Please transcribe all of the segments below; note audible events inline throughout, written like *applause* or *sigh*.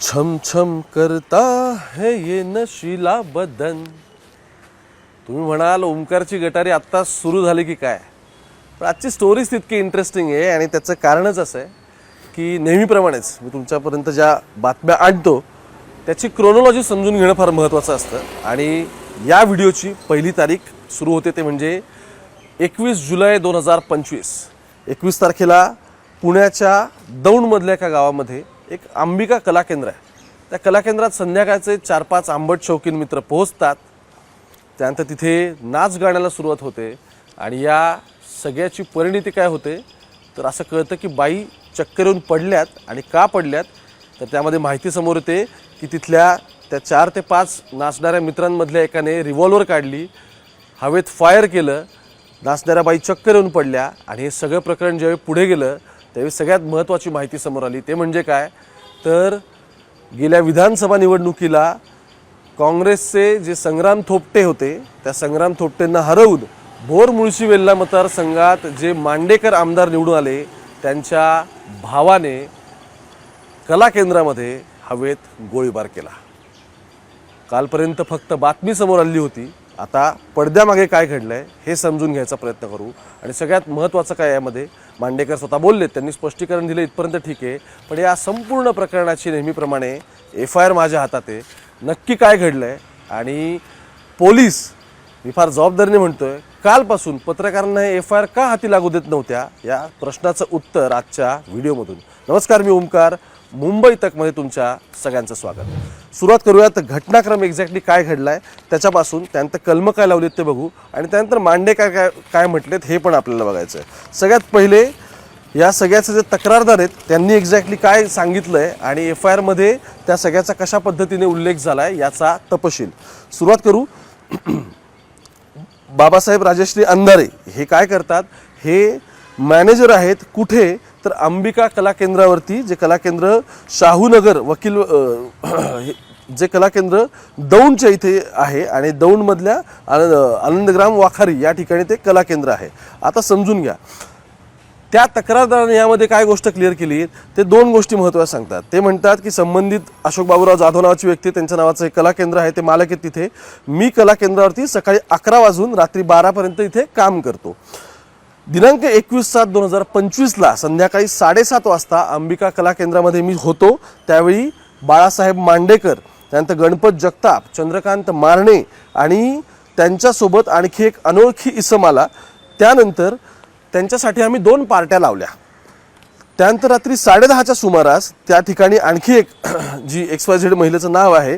छम छम करता है ये नशिला बदन. तुम्ही म्हणाल ओंकारची गटारी आत्ता सुरू झाली की काय? पण आजची स्टोरीच तितकी इंटरेस्टिंग आहे आणि त्याचं कारणच असं आहे की नेहमीप्रमाणेच मी तुमच्यापर्यंत ज्या बातम्या आणतो त्याची क्रोनॉलॉजी समजून घेणं फार महत्त्वाचं असतं. आणि या व्हिडिओची पहिली तारीख सुरू होते ते म्हणजे एकवीस जुलै दोन हजार पंचवीस. एकवीस तारखेला पुण्याच्या दौंडमधल्या एका गावामध्ये एक अंबिका कला केंद्र आहे. त्या कला केंद्रात संध्याकाळचे चार पाच आंबट शौकीन मित्र पोहोचतात. त्यानंतर तिथे नाच गाण्याला सुरुवात होते आणि या सगळ्याची परिणिती काय होते? तर असं कळतं की बाई चक्कर येऊन पडल्यात आणि का पडल्यात? तर त्यामध्ये माहिती समोर येते की तिथल्या त्या चार ते पाच नाचणाऱ्या मित्रांमधल्या एकाने रिव्हॉल्वर काढली हवेत फायर केलं नाचणाऱ्या बाई चक्कर येऊन पडल्या आणि हे सगळं प्रकरण ज्यावेळी पुढे गेलं त्यावेळी सगळ्यात महत्त्वाची माहिती समोर आली. ते म्हणजे काय? तर गेल्या विधानसभा निवडणुकीला काँग्रेसचे जे संग्राम थोपटे होते त्या संग्राम थोपटेंना हरवून भोर मुळशी वेल्ला मतदारसंघात जे मांडेकर आमदार निवडून आले त्यांच्या भावाने कला केंद्रामध्ये हवेत गोळीबार केला. कालपर्यंत फक्त बातमी समोर आली होती. आता पडद्यामागे काय घडलंय हे समजून घ्यायचा प्रयत्न करू. आणि सगळ्यात महत्त्वाचं काय यामध्ये मांडेकर स्वतः बोलले त्यांनी स्पष्टीकरण दिलं इथपर्यंत ठीक आहे. पण या संपूर्ण प्रकरणाची नेहमीप्रमाणे एफ आय आर माझ्या हातात आहे. नक्की काय घडलं आहे आणि पोलीस मी फार जबाबदारीने म्हणतोय कालपासून पत्रकारांना हे एफ आय आर का हाती लागू देत नव्हत्या या प्रश्नाचं उत्तर आजच्या व्हिडिओमधून. नमस्कार मी ओमकार. मुंबई तकमध्ये तुमच्या सगळ्यांचं स्वागत. सुरुवात करूयात घटनाक्रम एक्झॅक्टली काय घडलाय त्याच्यापासून त्यानंतर कलमं काय लावलीत ते बघू आणि त्यानंतर मांडे काय काय काय म्हटलेत हे पण आपल्याला बघायचं आहे सगळ्यात पहिले या सगळ्याचे जे तक्रारदार आहेत त्यांनी एक्झॅक्टली काय सांगितलं आहे आणि एफ आय आरमध्ये त्या सगळ्याचा कशा पद्धतीने उल्लेख झाला आहे याचा तपशील. सुरुवात करू. बाबासाहेब राजश्री अंधारे हे काय करतात? हे मॅनेजर आहेत कुठे? तर अंबिका कला केंद्रावरती जे कला केंद्र शाहूनगर वकील *clears throat* जे कला केंद्र दौंडच्या इथे आहे आणि दौंडमधल्या आनंद आनंदग्राम वाखारी या ठिकाणी ते कला केंद्र आहे. आता समजून घ्या. त्या तक्रारदाराने यामध्ये काय गोष्ट क्लिअर केली? ते दोन गोष्टी महत्त्वाच्या सांगतात. ते म्हणतात की संबंधित अशोक बाबूराव जाधव नावाची व्यक्ती त्यांच्या नावाचं एक कला केंद्र आहे ते मालक आहेत तिथे. मी कला केंद्रावरती सकाळी अकरा वाजून रात्री बारापर्यंत इथे काम करतो. दिनांक एकवीस सात दोन हजार पंचवीसला संध्याकाळी साडेसात वाजता अंबिका कला केंद्रामध्ये मी होतो. त्यावेळी बाळासाहेब मांडेकर त्यानंतर गणपत जगताप चंद्रकांत मारणे आणि त्यांच्यासोबत आणखी एक अनोळखी इसम आला. त्यानंतर त्यांच्यासाठी आम्ही दोन पार्ट्या लावल्या. त्यानंतर रात्री साडेदहाच्या सुमारास त्या ठिकाणी आणखी एक *clears throat* जी एक्स वाय झेड महिलेचं नाव आहे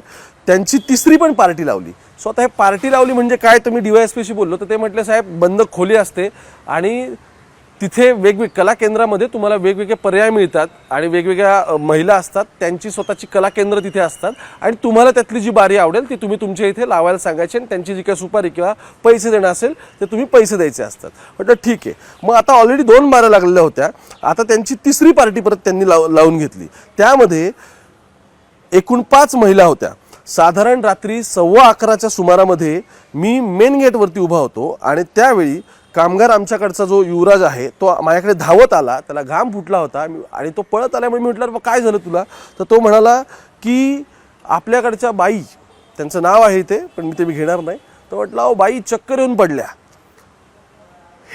त्यांची तिसरी पण पार्टी लावली. सो आता हे पार्टी लावली म्हणजे काय? तर मी डीवायएसपीशी बोललो तर ते म्हटले साहेब बंद खोली असते आणि तिथे वेगवेग कला केंद्रामध्ये तुम्हाला वेगवेगळे पर्याय मिळतात आणि वेगवेगळ्या महिला असतात. त्यांची स्वतःची कला केंद्र तिथे असतात. आणि तुम्हाला त्यातली जी बारी आवडेल ती तुम्ही तुमच्या इथे लावायला सांगायची आणि त्यांची जी काही सुपारी किंवा पैसे देणं असेल ते तुम्ही पैसे द्यायचे असतात. म्हटलं ठीक आहे. मग आता ऑलरेडी दोन बाऱ्या लागलेल्या होत्या. आता त्यांची तिसरी पार्टी परत त्यांनी लाव लावून घेतली. त्यामध्ये एकूण पाच महिला होत्या. साधारण रात्री सव्वा अकराच्या सुमारामध्ये मी मेन गेटवरती उभा होतो आणि त्यावेळी कामगार आमच्याकडचा जो युवराज आहे तो माझ्याकडे धावत आला त्याला घाम फुटला होता मी- आणि तो पळत आल्यामुळे मी म्हटलं काय झालं तुला? तर तो म्हणाला की आपल्याकडच्या बाई त्यांचं नाव आहे ते पण मी ते मी घेणार नाही. तर म्हटलं अहो बाई चक्कर येऊन पडल्या.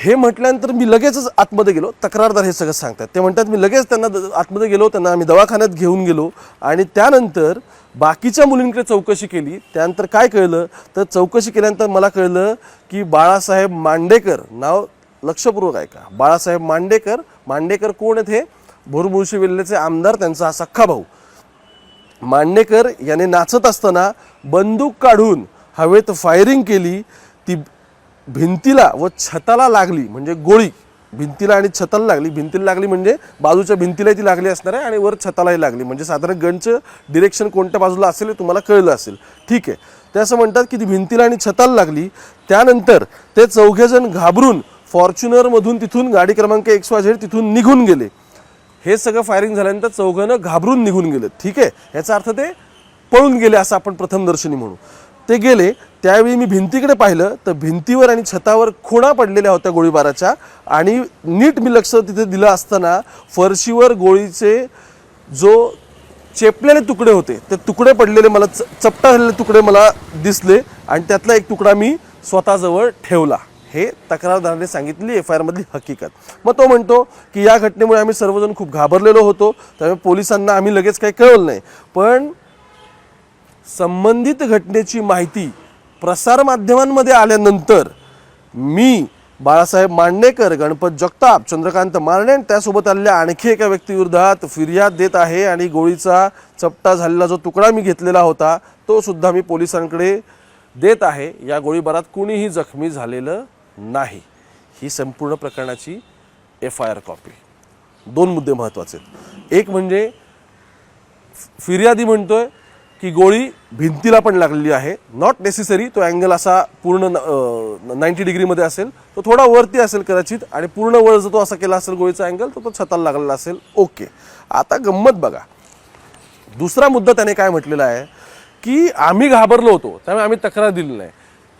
हे म्हटल्यानंतर मी लगेचच आतमध्ये गेलो. तक्रारदार हे सगळं सांगतात. ते म्हणतात मी लगेच त्यांना द- आतमध्ये गेलो. त्यांना आम्ही दवाखान्यात घेऊन गेलो आणि त्यानंतर बाकीच्या मुलींकडे चौकशी केली. त्यानंतर काय कळलं? तर चौकशी केल्यानंतर मला कळलं की बाळासाहेब मांडेकर नाव लक्षपूर्वक आहे का बाळासाहेब मांडेकर मांडेकर कोण आहेत हे? भोरमुळशी वेल्लेचे आमदार त्यांचा हा सख्खा भाऊ. मांडेकर याने नाचत असताना बंदूक काढून हवेत फायरिंग केली. ती भिंतीला व छताला लागली म्हणजे गोळी. भिंतीला आणि छताला लागली. भिंतीला लागली म्हणजे बाजूच्या भिंतीलाही ती लागली असणार आहे आणि वर छतालाही लागली. म्हणजे साधारण गनचं डिरेक्शन कोणत्या बाजूला असेल हे तुम्हाला कळलं असेल. ठीक आहे. ते असं म्हणतात की ती भिंतीला आणि छताला लागली. त्यानंतर ते चौघेजण घाबरून फॉर्च्युनरमधून तिथून गाडी क्रमांक एक्स वाय झेड तिथून निघून गेले. हे सगळं फायरिंग झाल्यानंतर चौघांना घाबरून निघून गेले ठीक आहे. याचा अर्थ ते पळून गेले असं आपण प्रथमदर्शनी म्हणू. ते गेले त्यावेळी मी भिंतीकडे पाहिलं तर भिंतीवर आणि छतावर खुणा पडलेल्या होत्या गोळीबाराच्या आणि नीट मी लक्ष तिथे दिलं असताना फरशीवर गोळीचे जो चेपलेले तुकडे होते ते तुकडे पडलेले मला च- चपटा झालेले तुकडे मला दिसले आणि त्यातला एक तुकडा मी स्वतःजवळ ठेवला. हे तक्रारदाराने सांगितली एफ आय आरमधली हकीकत. मग तो म्हणतो की या घटनेमुळे आम्ही सर्वजण खूप घाबरलेलो होतो त्यामुळे पोलिसांना आम्ही लगेच काही कळवलं नाही. पण संबंधित घटनेची माहिती प्रसारमाध्यमांमध्ये आल्यानंतर मी बाळासाहेब मांडणेकर गणपत जगताप चंद्रकांत मारणे आणि त्यासोबत आलेल्या आणखी एका व्यक्तीविरोधात फिर्याद देत आहे आणि गोळीचा चपटा झालेला जो तुकडा मी घेतलेला होता तो सुद्धा मी पोलिसांकडे देत आहे. या गोळीबारात कुणीही जखमी झालेलं नाही. ही संपूर्ण प्रकरणाची एफ आय आर कॉपी. दोन मुद्दे महत्त्वाचे आहेत. एक म्हणजे फिर्यादी म्हणतोय की गोळी भिंतीला पण लागलेली आहे. नॉट नेसेसरी तो अँगल असा पूर्ण नाईन्टी डिग्रीमध्ये असेल. तो थोडा वरती असेल कदाचित आणि पूर्ण वर जर तो असा केला असेल गोळीचा अँगल तर तो छताला लागलेला असेल. ओके आता गंमत बघा. दुसरा मुद्दा त्याने काय म्हटलेला आहे की आम्ही घाबरलो होतो त्यामुळे आम्ही तक्रार दिली नाही.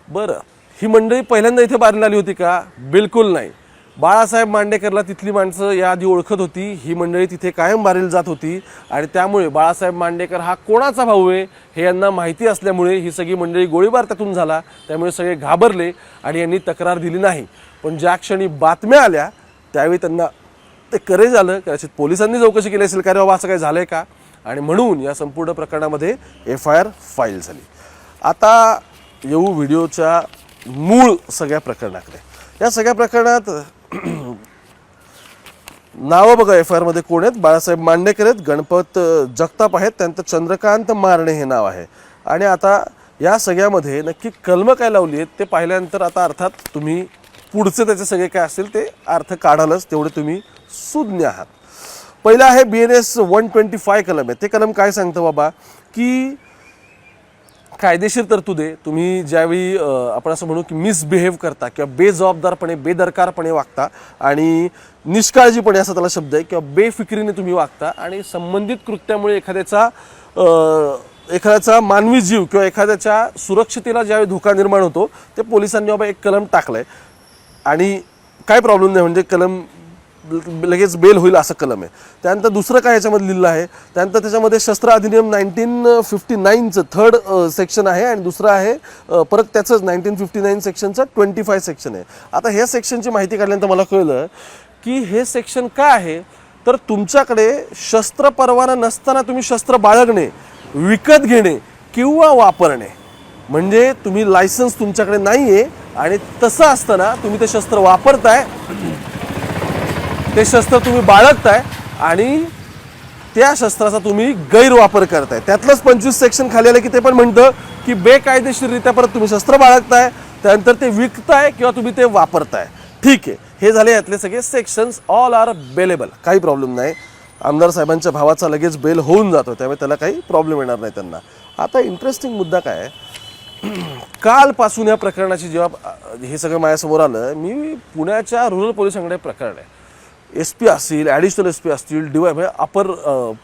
बरं. ही मंडळी पहिल्यांदा इथे बाहेर आली होती का? बिलकुल नाही. बाळासाहेब मांडेकरला तिथली माणसं या आधी ओळखत होती. ही मंडळी तिथे कायम बारील जात होती. आणि त्यामुळे बाळासाहेब मांडेकर हा कोणाचा भाऊ आहे हे यांना माहिती असल्यामुळे ही सगळी मंडळी गोळीबार त्यातून झाला. त्यामुळे सगळे घाबरले आणि यांनी तक्रार दिली नाही. पण ज्या क्षणी बातम्या आल्या त्यावेळी त्यांना ते करे झालं. कदाचित पोलिसांनी चौकशी केली असेल का रे बाबा असं काही आहे का? आणि म्हणून या संपूर्ण प्रकरणामध्ये एफ आय आर फाईल झाली. आता येऊ व्हिडिओच्या मूळ सगळ्या प्रकरणाकडे. या सगळ्या प्रकरणात नावं बघा एफ आय आरमध्ये कोण आहेत? बाळासाहेब मांडेकर आहेत गणपत जगताप आहेत त्यांचं चंद्रकांत मारणे हे नाव आहे. आणि आता या सगळ्यामध्ये नक्की कलमं काय लावली आहेत ते पाहिल्यानंतर आता अर्थात तुम्ही पुढचे त्याचे सगळे काय असतील ते अर्थ काढालच तेवढे तुम्ही सुज्ञ आहात. पहिलं आहे B N S one twenty five कलम आहे. ते कलम काय सांगतं बाबा? की कायदेशीर तरतुदे तुम्ही ज्यावेळी आपण असं म्हणू की मिसबिहेव करता किंवा बेजबाबदारपणे बेदरकारपणे वागता आणि निष्काळजीपणे असा त्याला शब्द आहे किंवा बेफिक्रीने तुम्ही वागता आणि संबंधित कृत्यामुळे एखाद्याचा एखाद्याचा मानवी जीव किंवा एखाद्याच्या सुरक्षतेला ज्यावेळी धोका निर्माण होतो ते पोलिसांनी बाबा एक कलम टाकलं आहे आणि काय प्रॉब्लेम नाही म्हणजे कलम लगेच बेल होईल असं कलम आहे. त्यानंतर दुसरं काय याच्यामध्ये लिहिलं आहे? त्यानंतर त्याच्यामध्ये शस्त्र अधिनियम नाईन्टीन फिफ्टी नाईनचं थर्ड सेक्शन आहे आणि दुसरं आहे परत त्याचंच नाईन्टीन फिफ्टी नाईन सेक्शनचं ट्वेंटी फाय सेक्शन आहे. आता ह्या सेक्शनची माहिती काढल्यानंतर मला कळलं की हे सेक्शन काय आहे? तर तुमच्याकडे शस्त्र परवाना नसताना तुम्ही शस्त्र बाळगणे विकत घेणे किंवा वापरणे. म्हणजे तुम्ही लायसन्स तुमच्याकडे नाही आहे आणि तसं असताना तुम्ही ते शस्त्र वापरताय. ते शस्त्र तुम्ही बाळगताय आणि त्या शस्त्राचा तुम्ही गैरवापर करताय. त्यातलंच पंचवीस सेक्शन खाली आलं की ते पण म्हणतं की बेकायदेशीररित्या परत तुम्ही शस्त्र बाळगताय त्यानंतर ते विकताय किंवा तुम्ही ते वापरताय. ठीक आहे. हे झाले यातले सगळे सेक्शन्स ऑल आर बेलेबल काही प्रॉब्लेम नाही. आमदार साहेबांच्या भावाचा लगेच बेल होऊन जातो. त्यामुळे त्याला काही प्रॉब्लेम येणार नाही त्यांना. आता इंटरेस्टिंग मुद्दा काय आहे? *clears throat* कालपासून या प्रकरणाची जेव्हा हे सगळं माझ्यासमोर आलं मी पुण्याच्या रुरल पोलिसांकडे प्रकरण आहे. एस पी असतील ॲडिशनल एस पी असतील डीवाय म्हणजे अपर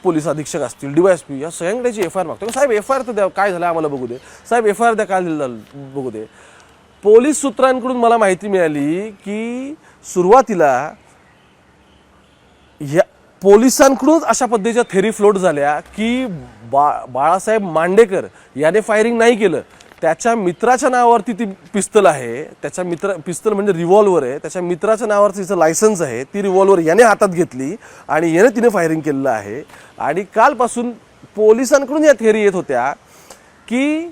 पोलीस अधीक्षक असतील डीवाय एस पी या सगळ्यांकडेची एफ आय आर मागतो. साहेब एफ आय आर तर द्या काय झालं आम्हाला बघू दे. साहेब एफ आय आर द्या काय झालं बघू दे. पोलीस सूत्रांकडून मला माहिती मिळाली की सुरुवातीला या पोलिसांकडूनच अशा पद्धतीच्या थेरी फ्लोट झाल्या की बा बाळासाहेब मांडेकर याने फायरिंग नाही केलं. त्याच्या मित्राच्या नावावरती ती पिस्तल आहे. त्याच्या मित्र पिस्तल म्हणजे रिव्हॉल्वर आहे. त्याच्या मित्राच्या नावावरती तिचं लायसन्स आहे. ती रिव्हॉल्वर याने हातात घेतली आणि याने तिने फायरिंग केलेलं आहे. आणि कालपासून पोलिसांकडून या थेरी येत होत्या की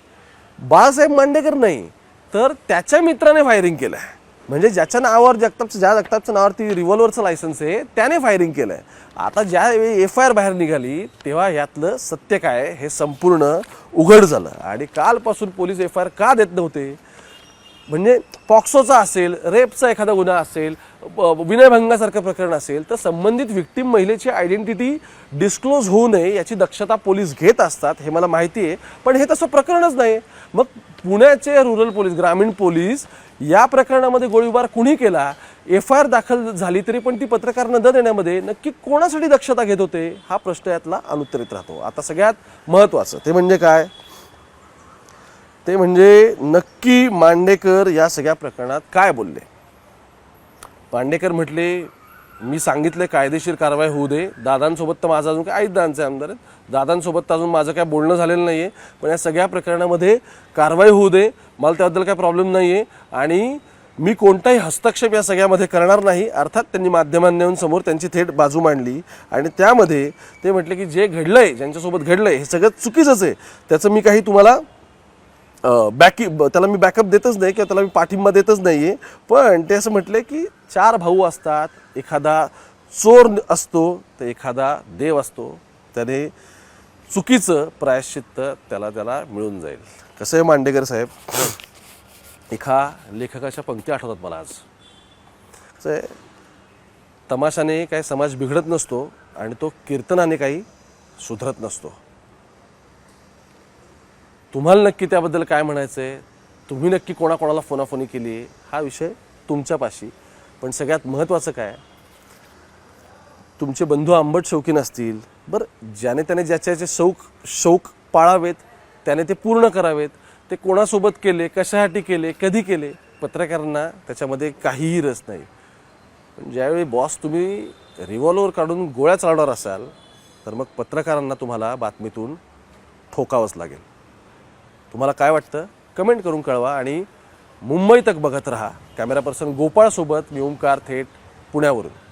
बाळासाहेब मांडेकर नाही तर त्याच्या मित्राने फायरिंग केलं आहे म्हणजे ज्याच्या नावावर जगतापचं ज्या जगतापच्या नावावरती रिव्हॉल्वरचं लायसन्स आहे त्याने फायरिंग केलं आहे आता ज्यावेळी एफ आय आर बाहेर निघाली तेव्हा यातलं सत्य काय हे संपूर्ण उघड झालं. आणि कालपासून पोलीस एफ आय आर का देत नव्हते? म्हणजे पॉक्सोचा असेल रेपचा एखादा गुन्हा असेल विनयभंगासारखं प्रकरण असेल तर संबंधित व्हिक्टीम महिलेची आयडेंटिटी डिस्क्लोज होऊ नये याची दक्षता पोलीस घेत असतात हे मला माहिती आहे. पण हे तसं प्रकरणच नाही. मग पुण्याचे रुरल पोलीस ग्रामीण पोलीस या प्रकरणामध्ये गोळीबार कुणी केला? एफ आय आर दाखल झाली तरी पण ती पत्रकार न देण्यामध्ये नक्की कोणासाठी दक्षता घेत होते? हा प्रश्न यातला अनुत्तरित राहतो. आता सगळ्यात महत्त्वाचं ते म्हणजे काय? ते म्हणजे नक्की मांडेकर या सगळ्या प्रकरणात काय बोलले? पांडेकर म्हटले मी सांगितले कायदेशीर कारवाई होऊ दे. दादांसोबत तर माझं अजून काय आहेत दादांचे आमदार आहेत. दादांसोबत तर अजून माझं काय बोलणं झालेलं नाही आहे पण या सगळ्या प्रकरणामध्ये कारवाई होऊ दे. मला त्याबद्दल काय प्रॉब्लेम नाही आहे आणि मी कोणताही हस्तक्षेप या सगळ्यामध्ये करणार नाही. अर्थात त्यांनी माध्यमांना येऊन समोर त्यांची थेट बाजू मांडली. आणि त्यामध्ये ते म्हटले की जे घडलं आहे ज्यांच्यासोबत घडलं आहे हे सगळं चुकीचंच आहे. त्याचं मी काही तुम्हाला बॅकी त्याला मी बॅकअप देतच नाही किंवा त्याला मी पाठिंबा देतच नाही आहे पण ते असं म्हटलं की चार भाऊ असतात एखादा चोर असतो तर एखादा देव असतो. त्याने चुकीचं प्रायश्चित्त त्याला त्याला मिळून जाईल. कसं आहे मांडेकर साहेब? एका लेखकाच्या पंक्ती आठवतात मला आज. कसं आहे? तमाशाने काही समाज बिघडत नसतो आणि तो कीर्तनाने काही सुधरत नसतो. तुम्हाला नक्की त्याबद्दल काय म्हणायचं आहे तुम्ही नक्की कोणाकोणाला फोनाफोनी केली आहे हा विषय तुमच्यापाशी. पण सगळ्यात महत्त्वाचं काय? तुमचे बंधू आंबट शौकीन असतील. बरं ज्याने त्याने ज्याच्या शौक शौक पाळावेत त्याने ते पूर्ण करावेत. ते कोणासोबत केले कशासाठी केले कधी केले पत्रकारांना त्याच्यामध्ये काहीही रस नाही. पण ज्यावेळी बॉस तुम्ही रिव्हॉल्वर काढून गोळ्या चालवणार असाल तर मग पत्रकारांना तुम्हाला बातमीतून ठोकावंच लागेल. तुम्हाला काय वाटतं? कमेंट करून कळवा आणि मुंबई तक बघत राहा. कॅमेरा पर्सन गोपाळसोबत मी ओंकार थेट पुण्यावरून.